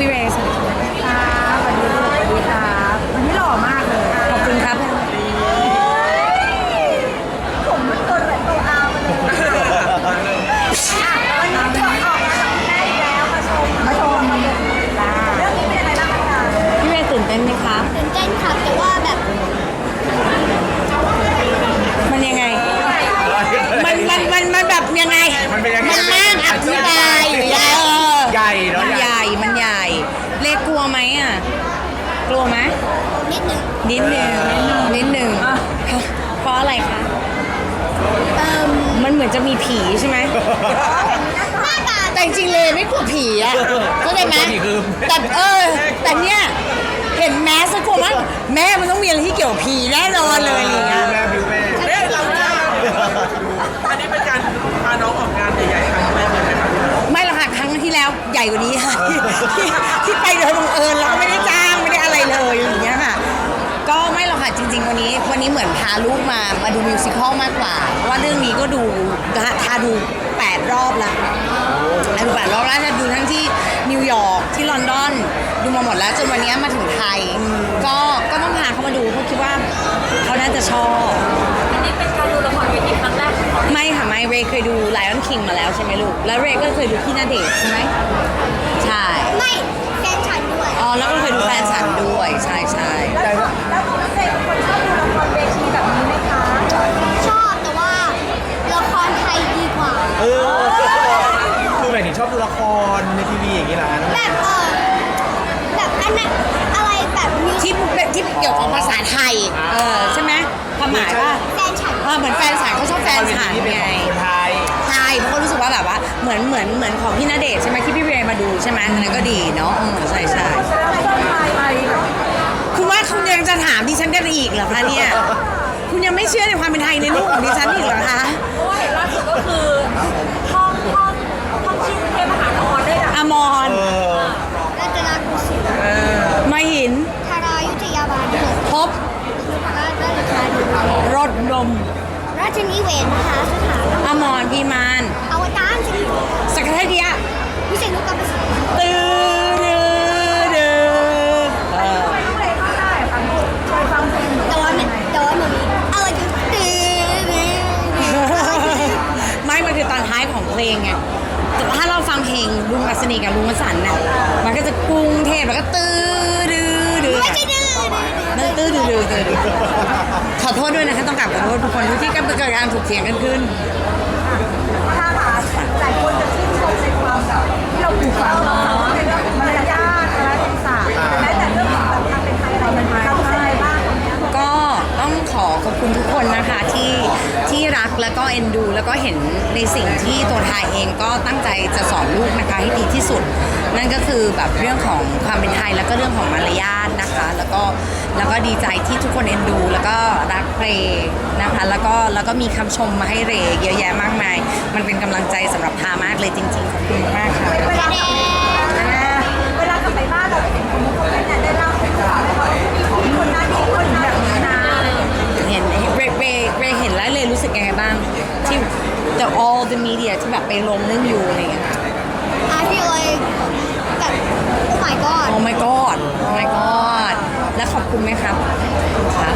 พี่เรย์สวัสดีครับครับสวัสดีสวัสดีครับวันนี้หล่อมากเลยขอบคุณครับ ผมมันตัวเหมือนตัวอามาเลยวันนี้ออกมาจากแม่แล้วมาชมมาชมมาเรื่องนี้เป็นยังไงบ้างคะพี่เรย์ตื่นเต้นไหมครับตื่นเต้นครับแต่ว่าแบบมันยังไง มันมันมันมันแบบยังไง มันเป็นยังไง มันมากอธิบายหรือยังเออใหญ่เนอะมันใหญ่ญ่มันใหญ่ เลขกลัวไหมอะ กลัวไหมนิดหนึ่งนิดหนึ่งนิดหนึ่งเพราะอะไรคะเอ่มมันเหมือนจะมีผีใช่ไหมหน้าตาแต่จริงๆเลยไม่กลัวผีอะเข้าใจไหมผีคือแต่เออ แต่เนี้ยเห็นแมสก็กลัวมั้งแม่มันต้องมีอะไรที่เกี่ยวกับผีแน่นอนเลยอะไรอย่างเงี้ย แม่บิวแม่ ญ่กว่านี้ค่ะที่ที่ที่ไปโดยบังเอิญแล้วก็ไม่ได้จ้างไม่ได้อะไรเลยอย่างเงี้ยค่ะ ก็ไม่หรอกค่ะจริง ๆ วันนี้วันนี้เหมือนพาลูกมามาดูมิวสิควลมากกว่าเพราะว่าเรื่องนี้ก็ดูทาดูแปดรอบละทาดูแปดรอบแล้วจะดูทั้งที่นิวยอร์กที่ลอนดอนดูมาหมดแล้วจนวันนี้มาถึงไทย ก็ก็ต้องพาเขามาดูเพราะคิดว่าเขาน่าจะชอบ ไม่ค่ะไม่เรย์เคยดู Lion King มาแล้วใช่ไหมลูก แล้วเรย์ก็เคยดูพี่นาเดชน์ใช่ไหมใช่ไม่แฟนฉันด้วยอ๋อแล้วก็เคยดูแฟนฉันด้วยใช่ใช่แล้วแล้วคุณเซเป็นคนชอบดูละครเวทีแบบนี้ไหมคะชอบแต่ว่าละครไทยดีกว่าเออคือหมายถึงชอบดูละครในทีวีอย่างนี้เหรอแบบเออแบบอันนั้นอะไรแบบมิวสิที่ที่เกี่ยวกับภาษาไทยเออใช่ไหมความหมายว่าแฟนฉันเอเหมือนแฟนฉันเขาชอบแฟนฉันที่เป็นไงของคนไทยใช่เพราะเขารู้สึกว่าแบบว่าเหมือนเหมือนเหมือนของพี่นาเดชน์ใช่ไหมที่พี่เรย์มาดูใช่ไหมอันนั้นก็ดีเนาะอืมใช่ใช่คุณว่าคุณยังจะถามดิฉันกันอีกเหรอคะเนี่ย คุณยังไม่เชื่อในความเป็นไทยในลูกของดิฉันอีกเหรอคะ เพราะว่าเห็นล่าสุดก็คือห้องห้องห้องชื่อกรุงเทพมหานครได้ดับ อมร เออ รัตนโกสินทร์ มาหิน ธารายุทธยาบาลหก พบ ยุพราชราชธานี รถนม ราชนิเวศมหาสถานอมรพิมานอวตารสิริสักกะเทียวิเศษลูกกระปิตื้อดื้อดื้อเออไม่รู้เลยว่าได้ฟังเคยฟังเพลงแต่ว่ามันแต่ว่ามันมีอะไรกันตื้อไม่มันคือตอนท้ายของเพลงไงแต่ถ้าเราฟังเพลงลุงอัศนีกับลุงวสันต์น่ะมันก็จะกรุงเทพแล้วก็ตื้อดื้อดื้อไม่ใช่ดื้อนั่น ตื้อดื้อดื้อดื้อดื้อขอโทษด้วยนะคะต้องกลับขอโทษทุกคนที่กำลังเกิดการถกเถียงกันขึ้น ถ้าหาหลายคนจะชื่นชมในความแบบที่เราปลูกฝังเนาะในเรื่อง คุณทุกคนนะคะที่ที่รักแล้วก็เอ็นดู แล้วก็เห็นในสิ่งที่ตัวทายเองก็ตั้งใจจะสอนลูกนะคะให้ดีที่สุด นั่นก็คือแบบเรื่องของความเป็นไทยแล้วก็เรื่องของมารยาทนะคะ แล้วก็แล้วก็ดีใจที่ทุกคนเอ็นดู แล้วก็รักเรนะคะแล้วก็แล้วก็มีคำชมมาให้เรเยอะแยะมากมาย มันเป็นกำลังใจสำหรับพามากเลยจริงๆขอบคุณมากค่ะเวลาเวลากลับไปบ้านเราได้เห็นคนนู้นคนนี้เนี่ยได้เล่าให้ฟังว่ามีคนนั้นมีคนแบบนี้นะ เห็นเรเรเรเห็นแล้วเลยรู้สึกยังไงบ้าง ที่ the all the media ที่แบบไปลงเรื่องยูอะไรอย่างเงี้ย I feel like แบบ oh my god oh my god oh my god แล้วขอบ คุณไหมครับครับ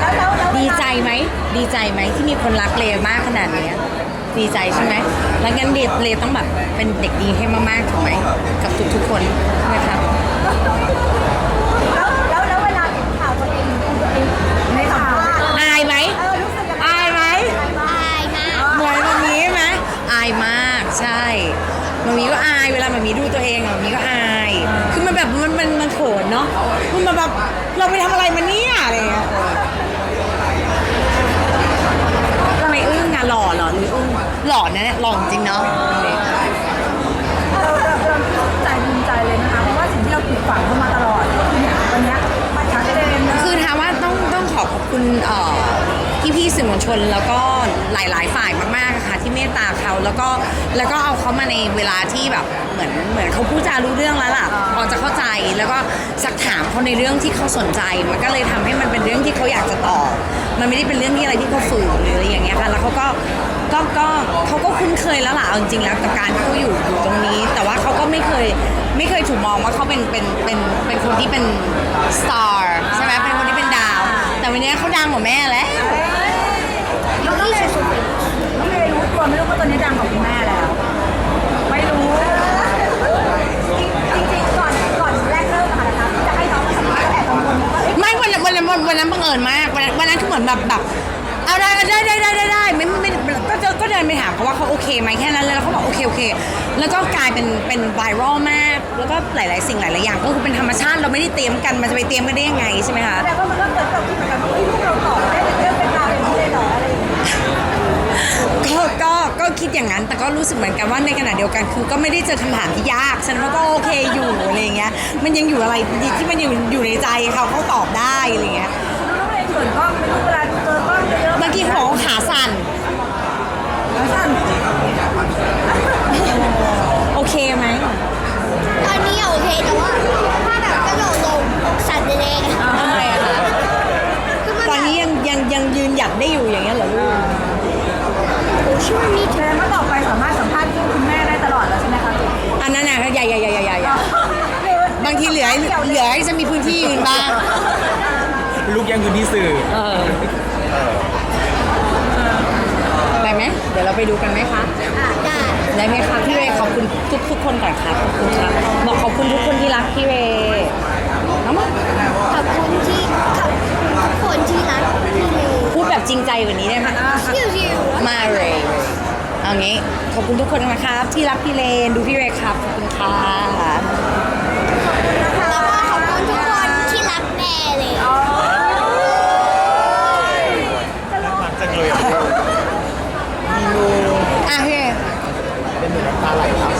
แล้วแล้วแล้วดีใจไหมดีใจไหมที่มีคนรักเลมากขนาดเนี้ยดีใจใช่ไหมแล้วงั้นเดเลต้องแบบเป็นเด็กดีให้มากๆถูกไหมกับทุกๆ ก็อายเวลามันมีดูตัวเองอะมันมีก็อาย คือมันแบบมันมันมันเขินเนาะมันมาแบบเราไปทำอะไรมาเนี่ยอะไรอย่างเงี้ยทำไมอึ้งอะหล่อเหรอหรืออึ้งหล่อนะเนี่ยหล่อจริงเนาะเราเราเราภูมิใจภูมิใจเลยนะคะ เพราะว่าสิ่งที่เราปลูกฝังเข้ามาตลอดก็คือเนี่ยวันเนี้ยมาชัดเจนนะคือถามว่าต้องต้องขอขอบคุณเอ่อพี่พี่ๆสื่อมวลชนแล้วก็หลายๆ ฝ่ายมากๆอะค่ะที่ เมตตาเขาแล้วก็แล้วก็เอาเขามาในเวลาที่แบบเหมือนเหมือนเขาพูดจารู้เรื่องแล้วล่ะพอจะเข้าใจแล้วก็สักถามเขาในเรื่องที่เขาสนใจ มันก็เลยทำให้มันเป็นเรื่องที่เขาอยากจะตอบมันไม่ได้เป็นเรื่องที่อะไรที่เขาฝืนหรืออะไรอย่างเงี้ยค่ะแล้วเขาก็ก็ก็เขาก็คุ้นเคยแล้วล่ะเอาจริงๆแล้วกับการที่เขาอยู่อยู่ตรงนี้ แต่ว่าเขาก็ไม่เคยไม่เคยถูกมองว่าเขาเป็นเป็นเป็นเป็นคนที่เป็นสตาร์ใช่ไหมเป็นคนที่เป็นดาว แต่วันนี้เขาดังกว่าแม่แล้ว น้องเมย์น้องเมย์รู้ตัวไหม่รู้ว่าตอนนี้ดังกว่าคุณแม่แล้ว ไม่รู้จริงๆก่อนก่อนแรกเริ่มอะค่ะนะคะจะให้น้องมาสัมภาษณ์แต่กังวลว่าเอ๊ะไม่วันนั้นวันนั้นวันวันนั้นบังเอิญมากวันนั้นวันนั้นคือเหมือนแบบแบบเอาได้ได้ได้ได้ได้ได้ไม่ไม่ไม่ก็จะก็เดินไปถามเขาว่าเขาโอเคไหมแค่นั้นเลยแล้วเขาบอกโอเคโอเค แล้วก็กลายเป็นเป็นไวรัลมากแล้วก็หลาย ๆ สิ่งหลายๆอย่างก็คือเป็นธรรมชาติเราไม่ได้เตรียมกันมันจะไปเตรียมกันได้ยังไงใช่ไหมคะ แต่ว่ามันก็เกิดความคิดเหมือนกันว่าเฮ้ยลูกเราตอบได้เป็นเรื่องเป็นราวอย่างนี้เลยเหรออะไรอย่างเงี้ย ก็ก็ก็ คิดอย่างนั้น แต่ก็รู้สึกเหมือนกันว่าในขณะเดียวกันคือก็ไม่ได้เจอคำถามที่ยากฉะนันว่าก็โอเคอยู่อะไรอย่างเงี้ย มันยังอยู่อะไรที่มันอยู่อยู่ในใจเขาเขาตอบได้อะไรอย่างเงี้ยน้องเมย์เขินกล้องไม่รู้เวลาเจอกล้องเยอะๆเมื่อกี้เขาบอกว่าขาสั่นแล้วสั่นโอเคไหม นนั้นน่ะใหญ่ใหญ่ใหญ่ใหญ่ใหญ่บางทีเหลือเหลือให้จะมีพื้นที่ยืนบ้างลูกยังอยู่ที่สื่อเออได้ไหมเดี๋ยวเราไปดูกันไหมคะได้ได้ไหมคะพี่เรย์ขอบคุณทุกทุกคนก่อนค่ะขอบคุณครับบอกขอบคุณทุกคนที่รักพี่เรย์เอามาขอบคุณที่ขอบคุณทุกคนที่รักพี่เมย์พูดแบบจริงใจกว่านี้ได้ไหมชิวๆมาเรย์างี้ขอบคุณทุกคนนะครับ ที่รักพี่เลนดูพี่เวครับขอบคุณค่ะแล้วก็ขอบคุณทุกคนที่รักแม่เลยหจัเลยอะมีอะพี่ยเป็นหนูน้ำตาไหลครับ